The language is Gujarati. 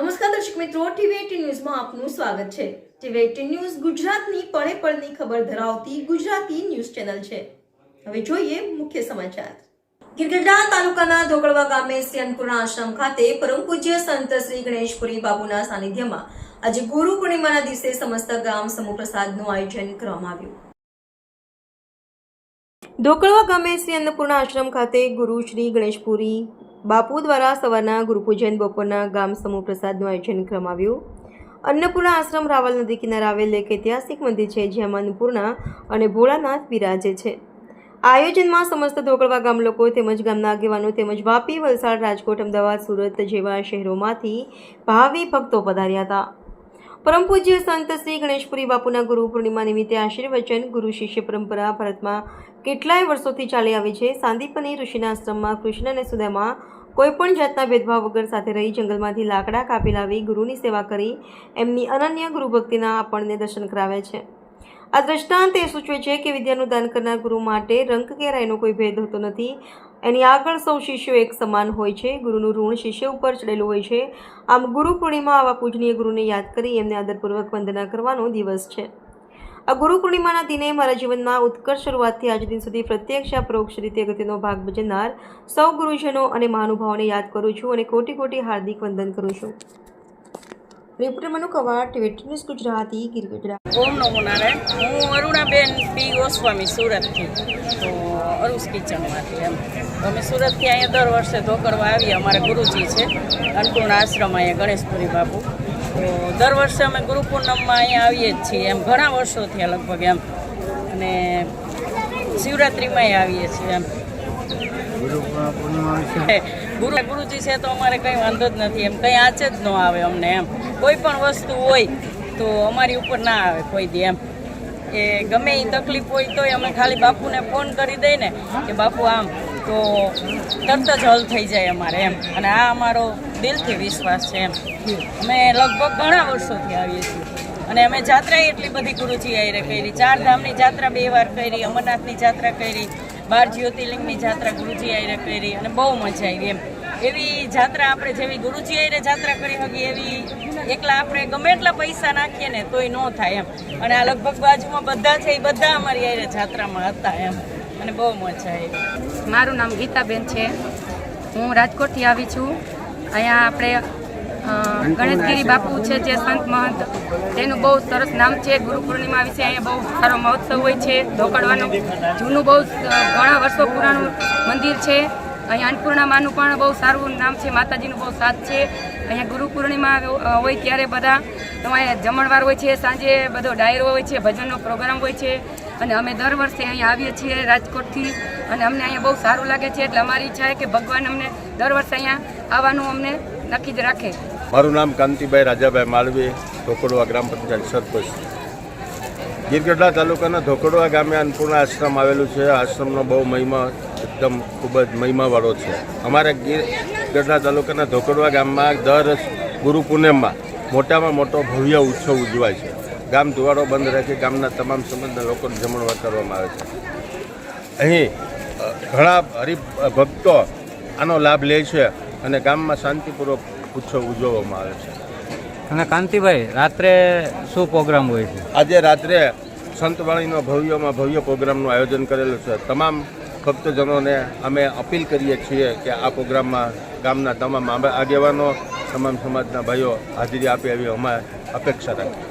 નમસ્કાર દર્શક મિત્રો ટીવી એટીન ન્યૂઝમાં આપનું સ્વાગત છે. ટીવી એટીન ન્યૂઝ ગુજરાતની પળે પળની ખબર ધરાવતી ગુજરાતી ન્યૂઝ ચેનલ છે. હવે જોઈએ મુખ્ય સમાચાર. ગિરગઢડા તાલુકાના ધોકળવા ગામે અન્નપૂર્ણા આશ્રમ ખાતે પરમ પૂજ્ય સંત શ્રી ગણેશપુરી બાબુના સાનિધ્યમાં આજે ગુરુ પૂર્ણિમાના દિવસે સમસ્ત ગામ સમૂહ પ્રસાદનું આયોજન કરવામાં આવ્યું. ધોકળવા ગામે શ્રી અન્નપૂર્ણા આશ્રમ ખાતે ગુરુ શ્રી ગણેશપુરી બાપુ દ્વારા સવારના ગુરુપૂજન બપોરના ગામ સમૂહ પ્રસાદનું આયોજન કરવામાં આવ્યું. અન્નપૂર્ણા આશ્રમ રાવલ નદી કિનારે આવેલ એક ઐતિહાસિક મંદિર છે, જ્યાં અન્નપૂર્ણા અને ભોળાનાથ બિરાજે છે. આયોજનમાં સમસ્ત ધોકળવા ગામ લોકો તેમજ ગામના આગેવાનો તેમજ વાપી વલસાડ રાજકોટ, અમદાવાદ, સુરત જેવા શહેરોમાંથી ભાવિ ભક્તો પધાર્યા હતા. પરમ પૂજ્ય સંત શ્રી ગણેશપુરી બાપુના ગુરુ પૂર્ણિમા નિમિત્તે આશીર્વચન, ગુરુ શિષ્ય પરંપરા, ભારતમાં કેટલાય વર્ષોથી ચાલી આવી છે. સાંદીપની ઋષિના આશ્રમમાં કૃષ્ણ અને સુદામાં કોઈપણ જાતના ભેદભાવ વગર સાથે રહી જંગલમાંથી લાકડા કાપી લાવી ગુરુની સેવા કરી એમની અનન્ય ગુરુભક્તિના આપણને દર્શન કરાવે છે. આ દ્રષ્ટાંત એ સૂચવે છે કે વિદ્યાનું દાન કરનાર ગુરુ માટે રંગ કે રાયનો કોઈ ભેદ હોતો નથી. એની આગળ સૌ શિષ્યો એક સમાન હોય છે. ગુરુનું ઋણ શિષ્ય ઉપર ચડેલું હોય છે. આમ ગુરુ પૂર્ણિમા આવા પૂજનીય ગુરુને યાદ કરી એમને આદરપૂર્વક વંદના કરવાનો દિવસ છે. આ ગુરુ પૂર્ણિમાના દિને મારા જીવનમાં ઉત્કર્ષ શરૂઆતથી આજ દિન સુધી પ્રત્યક્ષ આ પરોક્ષ રીતે અગત્યનો ભાગ ભજનાર સૌ ગુરુજનો અને મહાનુભાવોને યાદ કરું છું અને કોટી કોટી હાર્દિક વંદન કરું છું. Reporter Manu Kavar TV news Gujarati, Gir Gujarat ઓમ નમો નારાયણ હું અરુણાબેન પી ગોસ્વામી સુરતથી. અરુસ કિચનમાંથી એમ. અમે સુરતથી અહીંયા દર વર્ષે ધોકરવા આવીએ અમારા ગુરુજી છે અન્નપૂર્ણ આશ્રમ અહીંયા ગણેશપુરી બાપુ. તો દર વર્ષે અમે ગુરુ પૂનમમાં અહીંયા આવીએ જ છીએ એમ ઘણા વર્ષોથી થયા લગભગ એમ. અને શિવરાત્રિમાંય આવીએ છીએ એમ. ગુરુ ગુરુજી છે તો અમારે કંઈ વાંધો જ નથી એમ કંઈ આંચ જ ન આવે અમને એમ. કોઈ પણ વસ્તુ હોય તો અમારી ઉપર ના આવે કોઈ દી એમ. એ ગમે એ તકલીફ હોય તોય અમે ખાલી બાપુને ફોન કરી દઈએ ને કે બાપુ આમ, તો તરત જ હલ થઈ જાય અમારે એમ. અને આ અમારો દિલથી વિશ્વાસ છે એમ. અમે લગભગ ઘણા વર્ષોથી આવીએ છીએ. અને અમે જાત્રા એટલી બધી ગુરુજી આયરે કરી ચાર ધામની જાત્રા બે વાર કરી, અમરનાથની જાત્રા કરી, બાર જ્યોતિર્લિંગની જાત્રા ગુરુજી આયરે કરી, અને બહુ મજા આવી એમ. એવી જાત્રા આપણે જેવી ગુરુજી આયરે જાત્રા કરી શકીએ એવી એકલા આપણે ગમે એટલા પૈસા નાખીએ ને તોય ન થાય એમ. અને આ લગભગ બાજુમાં બધા છે એ બધા અમારી આયરે જાત્રામાં હતા એમ. અને બહુ મજા આવી મારું નામ ગીતાબેન છે. હું રાજકોટથી આવી છું. અહીંયા આપણે ગણેશગીરી બાપુ છે જે સંત મહંત. તેનું બહુ સરસ નામ છે. ગુરુ પૂર્ણિમા વિશે અહીંયા બહુ સારો મહોત્સવ હોય છે. ધોકડવાનું જૂનું બહુ ઘણા વર્ષો પુરાણું મંદિર છે. અહીંયા અન્નપૂર્ણામાનું પણ બહુ સારું નામ છે, માતાજીનું બહુ સાથ છે. અહીંયા ગુરુ પૂર્ણિમા હોય ત્યારે બધા અહીંયા જમણવાર હોય છે, સાંજે બધો ડાયરો હોય છે, ભજનનો પ્રોગ્રામ હોય છે. અને અમે દર વર્ષે અહીંયા આવીએ છીએ રાજકોટથી. અને અમને અહીંયા બહુ સારું લાગે છે, એટલે અમારી ઈચ્છા છે કે ભગવાન અમને દર વર્ષે અહીંયા આવવાનું અમને નક્કી જ રાખે. મારું નામ કાંતિભાઈ રાજાભાઈ માળવી ધોકડવા ગ્રામ પંચાયત સરપંચ. ગીરગઢડા તાલુકાના ધોકડવા ગામે અન્નપૂર્ણા આશ્રમ આવેલું છે. આશ્રમનો બહુ મહિમા એકદમ ખૂબ જ મહિમાવાળો છે. અમારા ગીરગઢડા તાલુકાના ધોકડવા ગામમાં દર ગુરુ પૂનમમાં મોટામાં મોટો ભવ્ય ઉત્સવ ઉજવાય છે. ગામ ધુવાડો બંધ રાખી ગામના તમામ સમાજના લોકોને જમણવાર કરવામાં આવે છે. અહીં ઘણા હરિભક્તો આનો લાભ લે છે અને ગામમાં શાંતિપૂર્વક ઉત્સવ ઉજવવામાં આવે છે. અને કાંતિભાઈ રાત્રે શું પ્રોગ્રામ હોય છે? આજે રાત્રે સંતવાણીનો ભવ્યમાં ભવ્ય પ્રોગ્રામનું આયોજન કરેલું છે. તમામ ભક્તજનોને અમે અપીલ કરીએ છીએ કે આ પ્રોગ્રામમાં ગામના તમામ આગેવાનો, તમામ સમાજના ભાઈઓ હાજરી આપે એવી અમે અપેક્ષા રાખીએ.